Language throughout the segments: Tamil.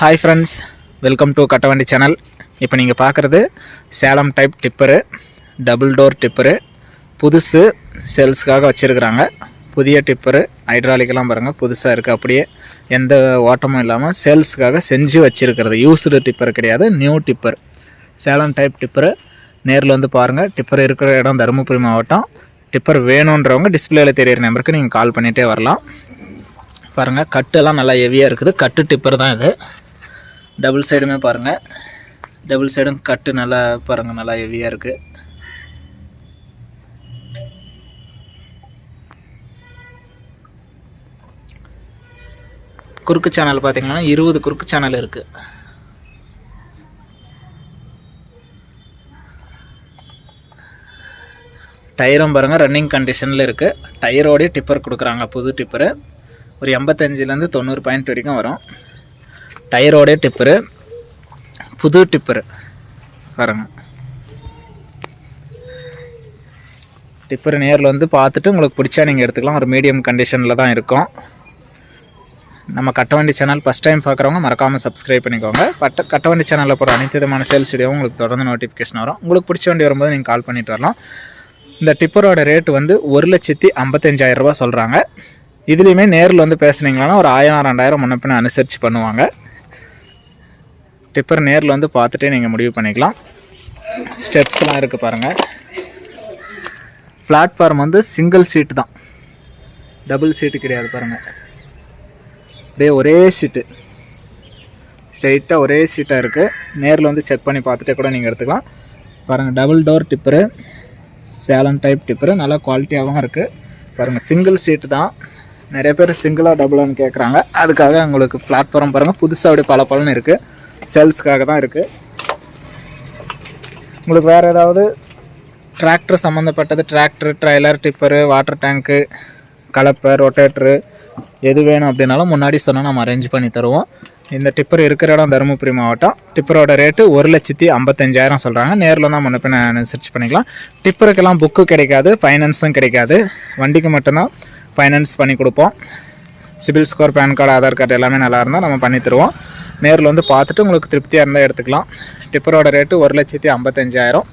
Hi friends welcome to Kattavandi channel இப்போ நீங்கள் பார்க்குறது Salem type tipper double door tipper புதுசு சேல்ஸுக்காக வச்சுருக்குறாங்க. புதிய டிப்பரு ஹைட்ராலிக்கெல்லாம் பாருங்கள் புதுசாக இருக்குது அப்படியே எந்த ஓட்டமும் இல்லாமல் சேல்ஸுக்காக செஞ்சு வச்சுருக்கிறது. யூஸ்டு டிப்பர் கிடையாது new tipper Salem type tipper நேரில் வந்து பாருங்கள் டிப்பர் இருக்கிற இடம் தருமபுரி மாவட்டம். டிப்பர் வேணுன்றவங்க டிஸ்பிளேயில் தெரியிற நம்பருக்கு நீங்கள் கால் பண்ணிகிட்டே வரலாம். பாருங்கள் கட்டெல்லாம் நல்லா ஹெவியாக இருக்குது. கட்டு டிப்பர் தான் இது. டபுள் சைடுமே பாருங்கள் டபுள் சைடும் கட்டு நல்லா பாருங்கள் நல்லா ஹெவியாக இருக்குது குறுக்கு சேனல் பார்த்தீங்கன்னா இருபது குறுக்கு சேனல் இருக்குது டயரும் பாருங்கள் ரன்னிங் கண்டிஷனில் இருக்குது டயரோடய டிப்பர் கொடுக்குறாங்க புது டிப்பரு ஒரு எண்பத்தஞ்சிலேருந்து தொண்ணூறு பாயிண்ட் வரைக்கும் வரும். டயரோடய டிப்பரு புது டிப்பரு. பாருங்க. டிப்பர் நேரில் வந்து பார்த்துட்டு உங்களுக்கு பிடிச்சா நீங்கள் எடுத்துக்கலாம். ஒரு மீடியம் கண்டிஷனில் தான் இருக்கும். நம்ம கட்டவண்டி சேனல் ஃபஸ்ட் டைம் பார்க்குறவங்க மறக்காமல் சப்ஸ்கிரைப் பண்ணிக்கோங்க. பட்ட கட்டவண்டி சேனலில் போகிற அனைத்து விதமான சேல்ஸ் வீடியோவும் உங்களுக்கு தொடர்ந்து நோட்டிஃபிகேஷன் வரும். உங்களுக்கு பிடிச்ச வண்டி வரும்போது நீங்கள் கால் பண்ணிட்டு வரலாம். இந்த டிப்பரோட ரேட்டு வந்து ஒரு லட்சத்தி ஐம்பத்தஞ்சாயிரம் ரூபாய் சொல்கிறாங்க இதுலேயுமே நேரில் வந்து பேசுனீங்கன்னா ஒரு ஆயிரம் ரெண்டாயிரம் முன்ன பின்ன அனுசரித்து பண்ணுவாங்க. டிப்பர் நேரில் வந்து பார்த்துட்டே நீங்கள் முடிவு பண்ணிக்கலாம். ஸ்டெப்ஸ்லாம் இருக்குது பாருங்கள் பிளாட்ஃபார்ம் வந்து சிங்கிள் சீட்டு தான். டபுள் சீட்டு கிடையாது பாருங்கள் அப்படியே ஒரே சீட்டு ஸ்ட்ரைட்டாக ஒரே சீட்டாக இருக்குது நேரில் வந்து செக் பண்ணி பார்த்துட்டே கூட நீங்கள் எடுத்துக்கலாம். பாருங்கள் double door tipper Salem type tipper நல்லா குவாலிட்டியாகவும் இருக்குது பாருங்கள் சிங்கிள் சீட்டு தான். நிறைய பேர் சிங்கிளாக டபுளான்னு கேட்குறாங்க அதுக்காக உங்களுக்கு பிளாட்ஃபார்ம் பாருங்கள் புதுசாக அப்படியே பல பலன்னு இருக்குது சேல்ஸ்க்காக தான் இருக்குது உங்களுக்கு வேறு ஏதாவது டிராக்டர் சம்மந்தப்பட்டது tractor trailer tipper water tank கலப்பை ரொட்டேட்ரு எது வேணும் அப்படின்னாலும் முன்னாடி சொன்னால் நம்ம அரேஞ்ச் பண்ணி தருவோம். இந்த டிப்பர் இருக்கிற இடம் தருமபுரி மாவட்டம். டிப்பரோட ரேட்டு ஒரு லட்சத்தி ஐம்பத்தஞ்சாயிரம் சொல்கிறாங்க நேரில் தான் முன்ன பின்ன அனுசரிச்சு பண்ணிக்கலாம். டிப்பருக்கெல்லாம் புக்கு கிடைக்காது ஃபைனான்ஸும் கிடைக்காது. வண்டிக்கு மட்டும்தான் ஃபைனான்ஸ் பண்ணி கொடுப்போம். CIBIL score PAN card Aadhaar card எல்லாமே நல்லா இருந்தால் நம்ம பண்ணி தருவோம். நேரில் வந்து பார்த்துட்டு உங்களுக்கு திருப்தியாக இருந்தால் எடுத்துக்கலாம். டிப்பரோட ரேட்டு ஒரு லட்சத்தி ஐம்பத்தஞ்சாயிரம்.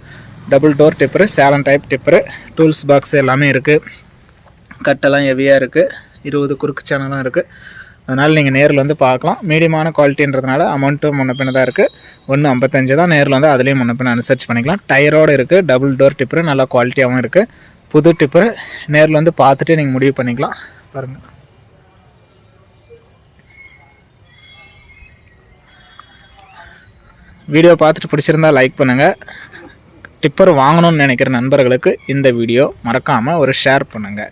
Double door tipper Salem type tipper tools box எல்லாமே இருக்குது கட்டெல்லாம் ஹெவியாக இருக்குது இருபது குறுக்கு சேனலும் இருக்குது அதனால் நீங்கள் நேரில் வந்து பார்க்கலாம். மீடியமான குவாலிட்டின்றதுனால அமௌண்ட்டும் முன்ன தான் இருக்குது ஒன்று ஐம்பத்தஞ்சு தான் நேரில் வந்து அதுலேயும் முன்ன பின்ன அனுசரிச்சு பண்ணிக்கலாம். டயரோடு இருக்குது டபுள் டோர் டிப்பரு நல்லா குவாலிட்டியாகவும் இருக்குது புது டிப்பரு நேரில் வந்து பார்த்துட்டு நீங்கள் முடிவு பண்ணிக்கலாம். பாருங்கள் வீடியோ பார்த்துட்டு பிடிச்சிருந்தா லைக் பண்ணுங்கள் டிப்பர் வாங்கணும்னு நினைக்கிற நண்பர்களுக்கு இந்த வீடியோ மறக்காமல் ஒரு ஷேர் பண்ணுங்கள்